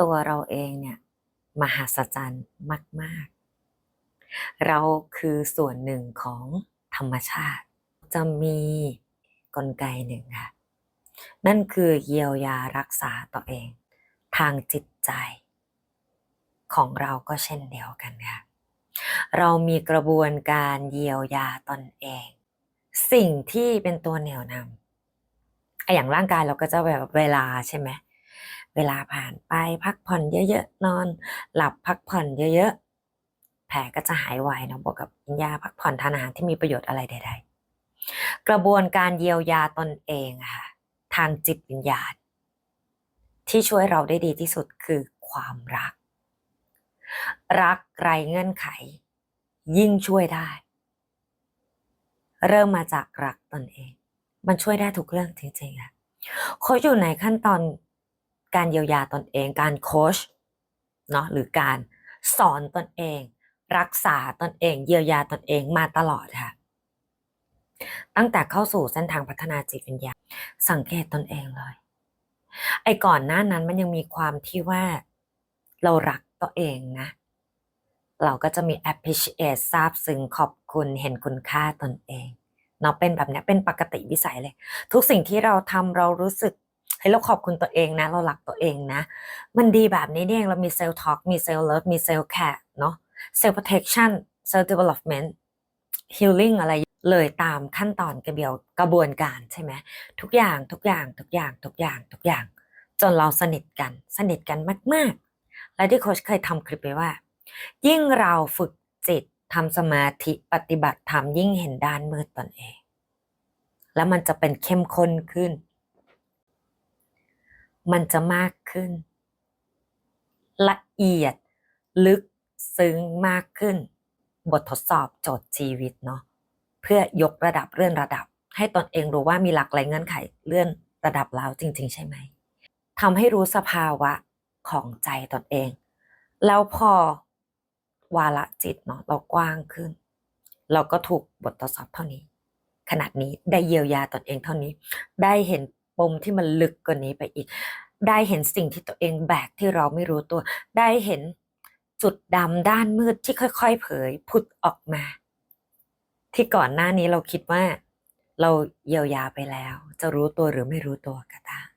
ตัวเราเองเนี่ยมหัศจรรย์มาก ๆ เราคือส่วนหนึ่งของธรรมชาติ จะมีกลไกหนึ่งค่ะนั่นคือเยียวยารักษาตัวเอง ทางจิตใจ ของเราก็เช่นเดียวกันค่ะเรามีกระบวนการเยียวยาตนเอง สิ่งที่เป็นตัวเหนี่ยวนำอะอย่างร่างกายเราก็จะแบบเวลาใช่ไหม เวลาผ่านไปพักผ่อนเยอะๆนอน หลับพักผ่อนเยอะๆแผลก็จะหายไวนะบวกกับกินยาพักผ่อนทานอาหารที่มีประโยชน์อะไรใด ๆ กระบวนการเยียวยาตนเองค่ะทางจิตวิญญาณที่ช่วยเราได้ดีที่สุดคือความรัก รักไรเงื่อนไข ยิ่งช่วยได้ เริ่มมาจากรักตนเอง มันช่วยได้ทุกเรื่องจริงๆอะโค้ชอยู่ในขั้นตอน การเยียวยาตนเอง การโค้ชเนาะหรือการสอนตนเอง รักษาตนเอง เยียวยาตนเองมาตลอดค่ะ ตั้งแต่เข้าสู่เส้นทางพัฒนาจิตวิญญาณสังเกตตนเองเลย ไอ้ก่อนหน้านั้นมันยังมีความที่ว่าเรารักตัวเองนะ เราก็จะมี appreciate ซาบซึ้งขอบคุณเห็นคุณค่าตนเองเนาะเป็นแบบนี้เป็นปกติวิสัยเลย ทุกสิ่งที่เราทำเรารู้สึก เฮ้เราขอบคุณตัวเองนะ เรารักตัวเองนะ มันดีแบบนี้นี่เองเรามีเซลล์ท็อกมีเซลล์เลิฟมีเซลล์แคร์เนาะเซลล์ protection เซลล์ development healing อะไรเลยตามขั้นตอนกระเบียวกระบวนการใช่ไหมทุกอย่างทุกอย่างทุกอย่างทุกอย่างทุกอย่าง จนเราสนิทกันสนิทกันมาก ๆ และที่โค้ชเคยทำคลิปไปว่า ยิ่งเราฝึกจิตทำสมาธิปฏิบัติธรรมยิ่งเห็นด้านมืดตนเอง แล้วมันจะเป็นเข้มข้นขึ้น มันจะมากขึ้น ละเอียดลึกซึ้งมากขึ้น บททดสอบโจทย์ชีวิตเนาะเพื่อยกระดับเลื่อนระดับ ให้ตนเองรู้ว่ามีหลักหลายเงื่อนไขเลื่อนระดับแล้วจริง ๆ ใช่ไหมทำให้รู้สภาวะของใจตนเอง แล้วพอวาระจิตเนาะเรากว้างขึ้น เราก็ถูกบททดสอบเท่านี้ ขนาดนี้ได้เยียวยาตนเองเท่านี้ ได้เห็นปมที่มันลึกกว่านี้ไปอีก ได้เห็นสิ่งที่ตัวเองแบกที่เราไม่รู้ตัว ได้เห็นจุดดำด้านมืดที่ค่อย ๆ เผยผุดออกมา ที่ก่อนหน้านี้เราคิดว่า เราเยียวยาไปแล้ว จะรู้ตัวหรือไม่รู้ตัวก็ตาม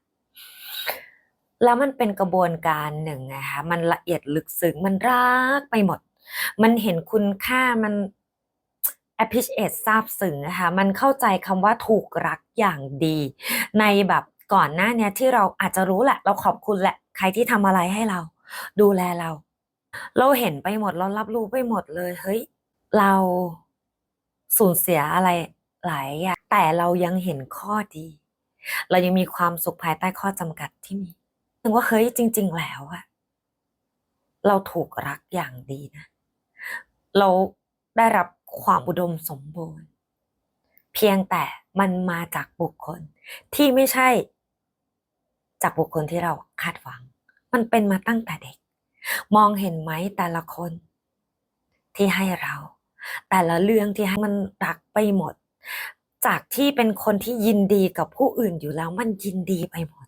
แล้วมันเป็นกระบวนการหนึ่งนะคะมันละเอียดลึกซึ้งมันรักไปหมด มันเห็นคุณค่ามัน appreciate ซาบซึ้งนะคะมันเข้าใจคำว่าถูกรักอย่างดี ในแบบ ก่อนหน้าเนี้ยที่เราอาจจะรู้แหละ เราขอบคุณแหละ ใครที่ทำอะไรให้เรา ดูแลเรา เราเห็นไปหมดเรารับรู้ไปหมดเลยเฮ้ยเราสูญเสียอะไรหลายอย่างแต่เรายังเห็นข้อดี เรายังมีความสุขภายใต้ข้อจำกัดที่มีถึงว่าเฮ้ยจริง ๆ แล้วอะเราถูกรักอย่างดีนะ เราได้รับความอุดมสมบูรณ์ เพียงแต่มันมาจากบุคคลที่ไม่ใช่ จากบุคคลที่เราคาดหวัง มันเป็นมาตั้งแต่เด็ก มองเห็นไหมแต่ละคน ที่ให้เรา แต่ละเรื่องที่ให้มันรักไปหมด จากที่เป็นคนที่ยินดีกับผู้อื่นอยู่แล้วมันยินดีไปหมด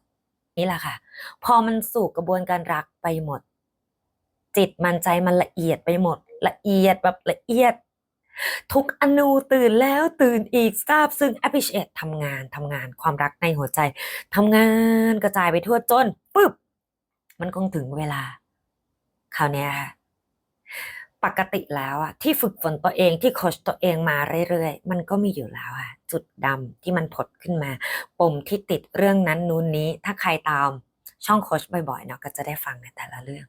นี่แหละค่ะ พอมันสู่กระบวนการรักไปหมด จิตมันใจมันละเอียดไปหมด ละเอียดแบบละเอียด ทุกอนูตื่นแล้วตื่นอีกทราบซึ่ง appreciate ทำงานทำงานความรักในหัวใจทำงานกระจายไปทั่วจนปึ๊บ มันคงถึงเวลา คราวนี้ค่ะปกติแล้วอะที่ฝึกฝนตัวเองที่โคชตัวเองมาเรื่อยๆ มันก็มีอยู่แล้วอะจุดดำที่มันผดขึ้นมา ปมที่ติดเรื่องนั้นนู้นนี้ ถ้าใครตามช่องโคชบ่อยๆเนาะก็จะได้ฟังในแต่ละเรื่อง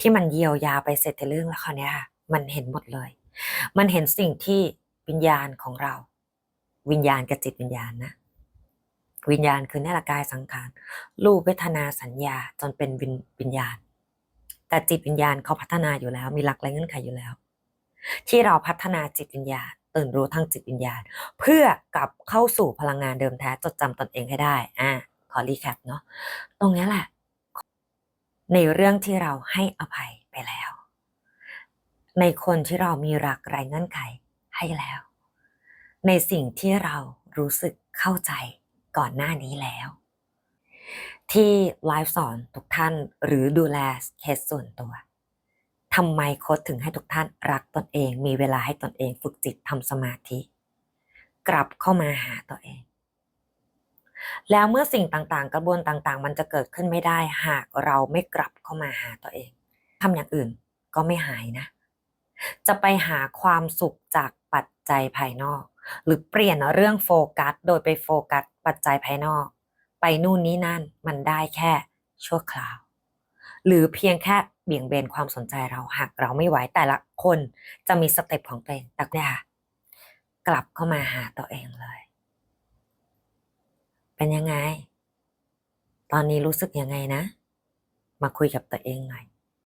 ที่มันเยียวยาไปเสร็จแต่เรื่องแล้วคราวนี้ค่ะมันเห็นหมดเลย มันเห็นสิ่งที่วิญญาณของเรา วิญญาณกับจิตวิญญาณนะ วิญญาณคือนี่แหละกายสังขารรูปเวทนาสัญญาจนเป็นวิญวิญญาณ แต่จิตวิญญาณเขาพัฒนาอยู่แล้ว มีหลักและเงื่อนไขอยู่แล้ว ที่เราพัฒนาจิตวิญญาณตื่นรู้ทางจิตวิญญาณ เพื่อกลับเข้าสู่พลังงานเดิมแท้จดจำตนเองให้ได้อ่าขอรีแคปเนาะตรงนี้แหละในเรื่องที่เราให้อภัยไปแล้ว ในคนที่เรามีรักไรเงื่อนไขให้แล้ว ในสิ่งที่เรารู้สึกเข้าใจก่อนหน้านี้แล้ว ที่ไลฟ์สอนทุกท่านหรือดูแลเคสส่วนตัวทำไมโค้ชถึงให้ทุกท่านรักตนเอง มีเวลาให้ตนเองฝึกจิตทำสมาธิ กลับเข้ามาหาตัวเอง แล้วเมื่อสิ่งต่างๆ กระบวนต่างๆ มันจะเกิดขึ้นไม่ได้หากเราไม่กลับเข้ามาหาตัวเองทำอย่างอื่นก็ไม่หายนะ จะไปหาความสุขจากปัจจัยภายนอก หรือเปลี่ยนเรื่องโฟกัส โดยไปโฟกัสปัจจัยภายนอก ไปนู่นนี่นั่นมันได้แค่ชั่วคราว หรือเพียงแค่เบี่ยงเบนความสนใจเราหากเราไม่ไหวแต่ละคนจะมีสเต็ปของตัวเองแต่เนี่ยค่ะกลับเข้ามาหาตัวเองเลย เป็นยังไง ตอนนี้รู้สึกยังไงนะ มาคุยกับตัวเองหน่อย